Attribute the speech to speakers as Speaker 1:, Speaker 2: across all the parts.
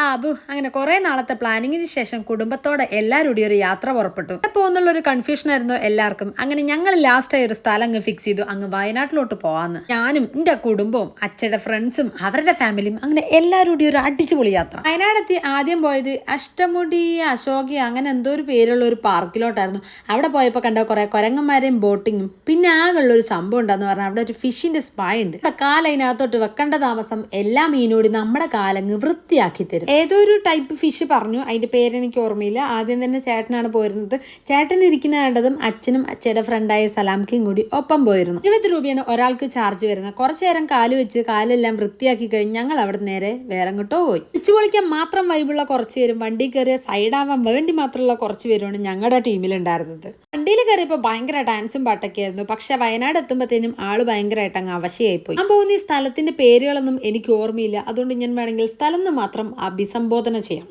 Speaker 1: ค่ะ അബു അങ്ങനെ കുറെ നാളത്തെ പ്ലാനിങ്ങിന് ശേഷം കുടുംബത്തോടെ എല്ലാവരും കൂടി ഒരു യാത്ര പുറപ്പെട്ടു. പോകുന്നുള്ള ഒരു കൺഫ്യൂഷൻ ആയിരുന്നു എല്ലാവർക്കും. അങ്ങനെ ഞങ്ങൾ ലാസ്റ്റ് ആയി ഒരു സ്ഥലം അങ്ങ് ഫിക്സ് ചെയ്തു. അങ്ങ് വയനാട്ടിലോട്ട് പോവാന്ന്. ഞാനും എന്റെ കുടുംബവും അച്ഛയുടെ ഫ്രണ്ട്സും അവരുടെ ഫാമിലിയും അങ്ങനെ എല്ലാവരും കൂടി ഒരു അടിച്ചുപൊളി യാത്ര. വയനാടെത്തി ആദ്യം പോയത് അഷ്ടമുടി അശോകി അങ്ങനെ എന്തോ ഒരു പേരുള്ള ഒരു പാർക്കിലോട്ടായിരുന്നു. അവിടെ പോയപ്പോൾ കണ്ട കുറെ കുരങ്ങന്മാരെയും ബോട്ടിങ്ങും. പിന്നെ ആകെയുള്ള ഒരു സംഭവം ഉണ്ടെന്ന് പറഞ്ഞാൽ അവിടെ ഒരു ഫിഷിന്റെ സ്പായ ഉണ്ട്. കാലതിനകത്തോട്ട് വെക്കേണ്ട താമസം എല്ലാ മീനോടി നമ്മുടെ കാലങ്ങ് വൃത്തിയാക്കി തരും. ഏതോ ഒരു ടൈപ്പ് ഫിഷ് പറഞ്ഞു അതിന്റെ പേര് എനിക്ക് ഓർമ്മയില്ല. ആദ്യം തന്നെ ചേട്ടനാണ് പോയിരുന്നത്. ചേട്ടൻ ഇരിക്കുന്ന കണ്ടതും അച്ഛനും അച്ഛയുടെ ഫ്രണ്ടായ സലാംക്കും കൂടി ഒപ്പം പോയിരുന്നു. ഇരുപത് രൂപയാണ് ഒരാൾക്ക് ചാർജ് വരുന്നത്. കുറച്ചു നേരം കാൽ വെച്ച് കാലെല്ലാം വൃത്തിയാക്കി കഴിഞ്ഞ് ഞങ്ങൾ അവിടെ നേരെ വേറെ അങ്ങോട്ടോ പോയി. പിച്ചു പൊളിക്കാൻ മാത്രം വൈബുള്ള കുറച്ച് പേരും വണ്ടി കയറിയ സൈഡാവാൻ വേണ്ടി മാത്രമുള്ള കുറച്ച് പേരുമാണ് ഞങ്ങളുടെ ടീമിലുണ്ടായിരുന്നത് വണ്ടിയിൽ കയറിയപ്പോൾ ഭയങ്കര ഡാൻസും പാട്ടൊക്കെ ആയിരുന്നു. പക്ഷെ വയനാട് എത്തുമ്പോഴത്തേനും ആൾ ഭയങ്കരമായിട്ട് അങ്ങ് അവശയായിപ്പോയി. ഞാൻ പോകുന്ന ഈ സ്ഥലത്തിന്റെ പേരുകളൊന്നും എനിക്ക് ഓർമ്മയില്ല. അതുകൊണ്ട് ഞാൻ വേണമെങ്കിൽ സ്ഥലം മാത്രം അഭിസംബോധന ചെയ്യാം.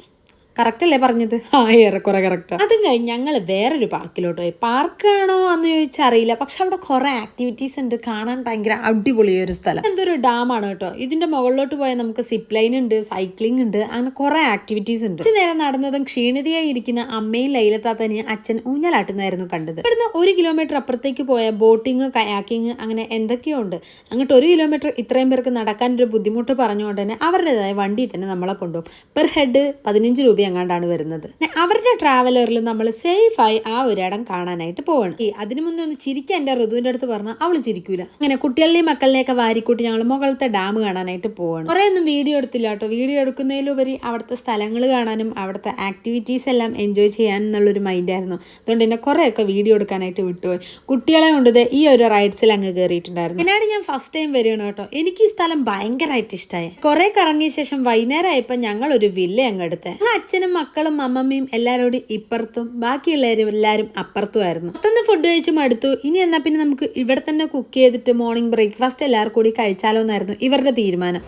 Speaker 1: കറക്റ്റ് അല്ലേ പറഞ്ഞത്? ആ ഏറെക്കുറെ കറക്റ്റ് അതും കഴിഞ്ഞ് ഞങ്ങൾ വേറൊരു പാർക്കിലോട്ട് പോയി. പാർക്കാണോ എന്ന് ചോദിച്ചാൽ അറിയില്ല. പക്ഷെ അവിടെ കുറെ ആക്ടിവിറ്റീസ് ഉണ്ട്. കാണാൻ ഭയങ്കര അടിപൊളിയൊരു സ്ഥലം. എന്തൊരു ഡാമാണ് കേട്ടോ. ഇതിന്റെ മുകളിലോട്ട് പോയാൽ നമുക്ക് സിപ്പ് ലൈൻ ഉണ്ട് സൈക്ലിംഗ് ഉണ്ട് അങ്ങനെ കുറെ ആക്ടിവിറ്റീസ് ഉണ്ട്. കുറച്ച് നേരം നടന്നതും ക്ഷീണിതയായി ഇരിക്കുന്ന അമ്മയും ലൈലത്താത്തനെയും അച്ഛൻ ഊഞ്ഞലാട്ടുന്നതായിരുന്നു കണ്ടത്. ഇവിടുന്ന് ഒരു കിലോമീറ്റർ അപ്പുറത്തേക്ക് പോയ ബോട്ടിങ് കയാക്കിങ് അങ്ങനെ എന്തൊക്കെയോ ഉണ്ട്. അങ്ങോട്ട് ഒരു കിലോമീറ്റർ ഇത്രയും പേർക്ക് നടക്കാൻ ഒരു ബുദ്ധിമുട്ട് പറഞ്ഞുകൊണ്ട് തന്നെ അവരുടേതായ വണ്ടി തന്നെ നമ്മളെ കൊണ്ടുപോകും. പെർ ഹെഡ് പതിനഞ്ച് രൂപ എങ്ങാണ്ടാണ് വരുന്നത്? അവരുടെ ട്രാവലറിൽ നമ്മൾ സേഫായി ആ ഒരിടം കാണാനായിട്ട് പോവാണ്. ഈ അതിനു മുന്നേ ഒന്ന് ചിരിക്കാൻ എന്റെ ഋതുവിന്റെ അടുത്ത് പറഞ്ഞാൽ അവൾ ചിരിക്കൂല. അങ്ങനെ കുട്ടികളുടെയും മക്കളുടെയൊക്കെ വാരിക്കൂട്ടി ഞങ്ങൾ മുകളിലത്തെ ഡാം കാണാനായിട്ട് പോവാണ്. കുറേ ഒന്നും വീഡിയോ എടുത്തില്ല കേട്ടോ. വീഡിയോ എടുക്കുന്നതിലുപരി അവിടുത്തെ സ്ഥലങ്ങൾ കാണാനും അവിടുത്തെ ആക്ടിവിറ്റീസ് എല്ലാം എൻജോയ് ചെയ്യാൻ എന്നുള്ളൊരു മൈൻഡായിരുന്നു അതുകൊണ്ട് എന്നെ കുറേയൊക്കെ വീഡിയോ എടുക്കാനായിട്ട് വിട്ടുപോയി. കുട്ടികളെ കൊണ്ട് ദേ ഈ ഒരു റൈഡ്സിൽ അങ്ങ് കയറിയിട്ടുണ്ടായിരുന്നു പിന്നീട് ഞാൻ ഫസ്റ്റ് ടൈം വരികയാണ് കേട്ടോ. എനിക്ക് ഈ സ്ഥലം ഭയങ്കരമായിട്ട് ഇഷ്ടമായി കുറെ കറങ്ങിയ ശേഷം വൈകുന്നേരം ആയപ്പോൾ ഞങ്ങൾ ഒരു വില്ല അങ്ങ് എടുത്തേ. അച്ഛനും മക്കളും അമ്മമ്മയും എല്ലാവരോടും ഇപ്പുറത്തും ബാക്കിയുള്ളവരും എല്ലാവരും അപ്പുറത്തുമായിരുന്നു. പെട്ടെന്ന് ഫുഡ് കഴിച്ച് മടുത്തു. ഇനി എന്നാ പിന്നെ നമുക്ക് ഇവിടെ തന്നെ കുക്ക് ചെയ്തിട്ട് മോർണിംഗ് ബ്രേക്ക്ഫാസ്റ്റ് എല്ലാവർക്കും കൂടി കഴിച്ചാലോ എന്നായിരുന്നു ഇവരുടെ തീരുമാനം.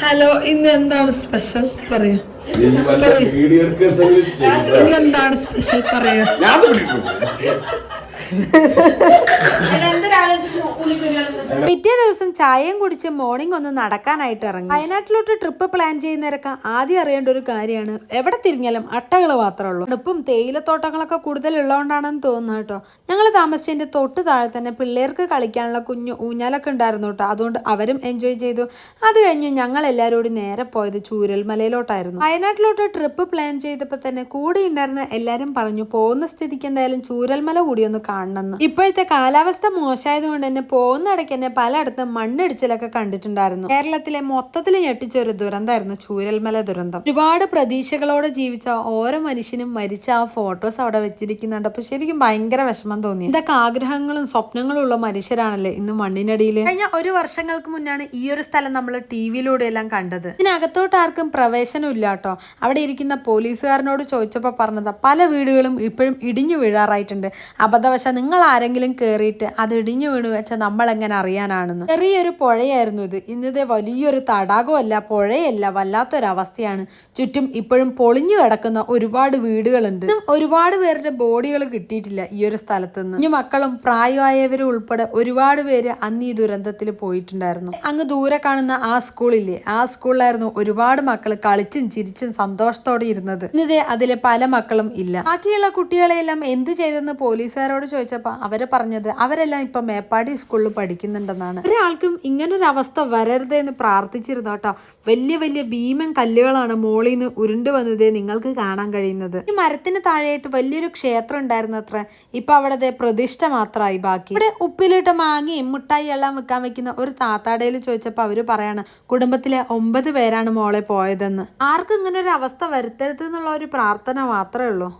Speaker 2: ഹലോ ഇന്ന് എന്താണ് സ്പെഷ്യൽ പറയൂ. ഇന്ന് എന്താണ് സ്പെഷ്യൽ പറയൂ.
Speaker 3: ഞാൻ വിളിക്കും
Speaker 1: പിറ്റേ ദിവസം ചായയും കുടിച്ച് മോർണിംഗ് ഒന്ന് നടക്കാനായിട്ട് ഇറങ്ങി. വയനാട്ടിലോട്ട് ട്രിപ്പ് പ്ലാൻ ചെയ്യുന്നവരൊക്കെ ആദ്യം അറിയേണ്ട ഒരു കാര്യമാണ്. എവിടെ തിരിഞ്ഞാലും അട്ടകൾ മാത്രമേ ഉള്ളൂ. ട്രിപ്പും തേയിലത്തോട്ടങ്ങളൊക്കെ കൂടുതൽ ഉള്ളതുകൊണ്ടാണെന്ന് തോന്നുന്നു കേട്ടോ. ഞങ്ങൾ താമസിച്ചതിന്റെ തൊട്ട് താഴെ തന്നെ പിള്ളേർക്ക് കളിക്കാനുള്ള കുഞ്ഞു ഊഞ്ഞാലൊക്കെ ഉണ്ടായിരുന്നു കേട്ടോ. അതുകൊണ്ട് അവരും എൻജോയ് ചെയ്തു. അത് കഴിഞ്ഞ് ഞങ്ങൾ എല്ലാവരും കൂടി നേരെ പോയത് ചൂരൽമലയിലോട്ടായിരുന്നു. വയനാട്ടിലോട്ട് ട്രിപ്പ് പ്ലാൻ ചെയ്തപ്പോൾ തന്നെ കൂടെ ഉണ്ടായിരുന്ന എല്ലാവരും പറഞ്ഞു പോകുന്ന സ്ഥിതിക്ക് എന്തായാലും ചൂരൽമല കൂടി ഒന്ന് കാണണമെന്ന് ഇപ്പോഴത്തെ കാലാവസ്ഥ മോശമായതുകൊണ്ട് തന്നെ പോകുന്നിടയ്ക്ക് തന്നെ പലയിടത്തും മണ്ണിടിച്ചിലൊക്കെ കണ്ടിട്ടുണ്ടായിരുന്നു. കേരളത്തിലെ മൊത്തത്തിൽ ഞെട്ടിച്ച ഒരു ദുരന്തമായിരുന്നു ചൂരൽമല ദുരന്തം. ഒരുപാട് പ്രതീക്ഷകളോടെ ജീവിച്ച ഓരോ മനുഷ്യനും മരിച്ച ആ ഫോട്ടോസ് അവിടെ വെച്ചിരിക്കുന്നുണ്ട്. അപ്പൊ ശരിക്കും ഭയങ്കര വിഷമം തോന്നി. ഇതൊക്കെ ആഗ്രഹങ്ങളും സ്വപ്നങ്ങളും ഉള്ള മനുഷ്യരാണല്ലേ ഇന്ന് മണ്ണിനടിയിൽ കഴിഞ്ഞ ഒരു വർഷങ്ങൾക്ക് മുന്നാണ് ഈ ഒരു സ്ഥലം നമ്മൾ ടി വിയിലൂടെ എല്ലാം കണ്ടത്. ഇതിനകത്തോട്ട് ആർക്കും പ്രവേശനം ഇല്ല കേട്ടോ. അവിടെ ഇരിക്കുന്ന പോലീസുകാരനോട് ചോദിച്ചപ്പോൾ പറഞ്ഞത് പല വീടുകളും ഇപ്പോഴും ഇടിഞ്ഞു വീഴാറായിട്ടുണ്ട്. അബദ്ധവശ നിങ്ങൾ ആരെങ്കിലും കയറിയിട്ട് അത് ഇടിഞ്ഞു വീണു വെച്ചാൽ നമ്മൾ എങ്ങനെ അറിയാനാണെന്ന്. ചെറിയൊരു പുഴയായിരുന്നു ഇത്. ഇന്നത്തെ വലിയൊരു തടാകമല്ല പുഴയല്ല വല്ലാത്തൊരവസ്ഥയാണ്. ചുറ്റും ഇപ്പോഴും പൊളിഞ്ഞു കിടക്കുന്ന ഒരുപാട് വീടുകളുണ്ട്. ഒരുപാട് പേരുടെ ബോഡികൾ കിട്ടിയിട്ടില്ല ഈ ഒരു സ്ഥലത്ത് നിന്ന് കുഞ്ഞു മക്കളും പ്രായമായവരും ഉൾപ്പെടെ ഒരുപാട് പേര് അന്ന് ഈ ദുരന്തത്തിൽ പോയിട്ടുണ്ടായിരുന്നു. അങ്ങ് ദൂരെ കാണുന്ന ആ സ്കൂളില്ലേ? ആ സ്കൂളിലായിരുന്നു ഒരുപാട് മക്കൾ കളിച്ചും ചിരിച്ചും സന്തോഷത്തോടെ ഇരുന്നത്. ഇന്നതേ അതിലെ പല മക്കളും ഇല്ല. ബാക്കിയുള്ള കുട്ടികളെല്ലാം എന്ത് ചെയ്തെന്ന് പോലീസുകാരോട് ചോദിച്ചപ്പോൾ അവർ പറഞ്ഞത് അവരെല്ലാം ഇപ്പൊ മേപ്പാടി സ്കൂളിൽ പഠിക്കുന്നുണ്ടെന്നാണ് ഒരാൾക്കും ഒരു അവസ്ഥ വരരുത് എന്ന് പ്രാർത്ഥിച്ചിരുന്നു കേട്ടോ. വലിയ വലിയ ഭീമൻ കല്ലുകളാണ് മോളിൽ നിന്ന് ഉരുണ്ടു വന്നതേ നിങ്ങൾക്ക് കാണാൻ കഴിയുന്നത്. ഈ മരത്തിന് താഴെയായിട്ട് വലിയൊരു ക്ഷേത്രം ഉണ്ടായിരുന്നു അത്ര ഇപ്പൊ അവിടെ പ്രതിഷ്ഠ മാത്രമായി ബാക്കി. ഇവിടെ ഉപ്പിലിട്ട മാങ്ങയും മുട്ടായി എല്ലാം വെക്കാൻ വെക്കുന്ന ഒരു താത്താടയിൽ ചോദിച്ചപ്പോൾ അവർ പറയാണ് കുടുംബത്തിലെ ഒമ്പത് പേരാണ് മോളെ പോയതെന്ന്. ആർക്കും ഇങ്ങനെ ഒരു അവസ്ഥ വരുത്തരുത് എന്നുള്ള ഒരു പ്രാർത്ഥന മാത്രമേ ഉള്ളൂ.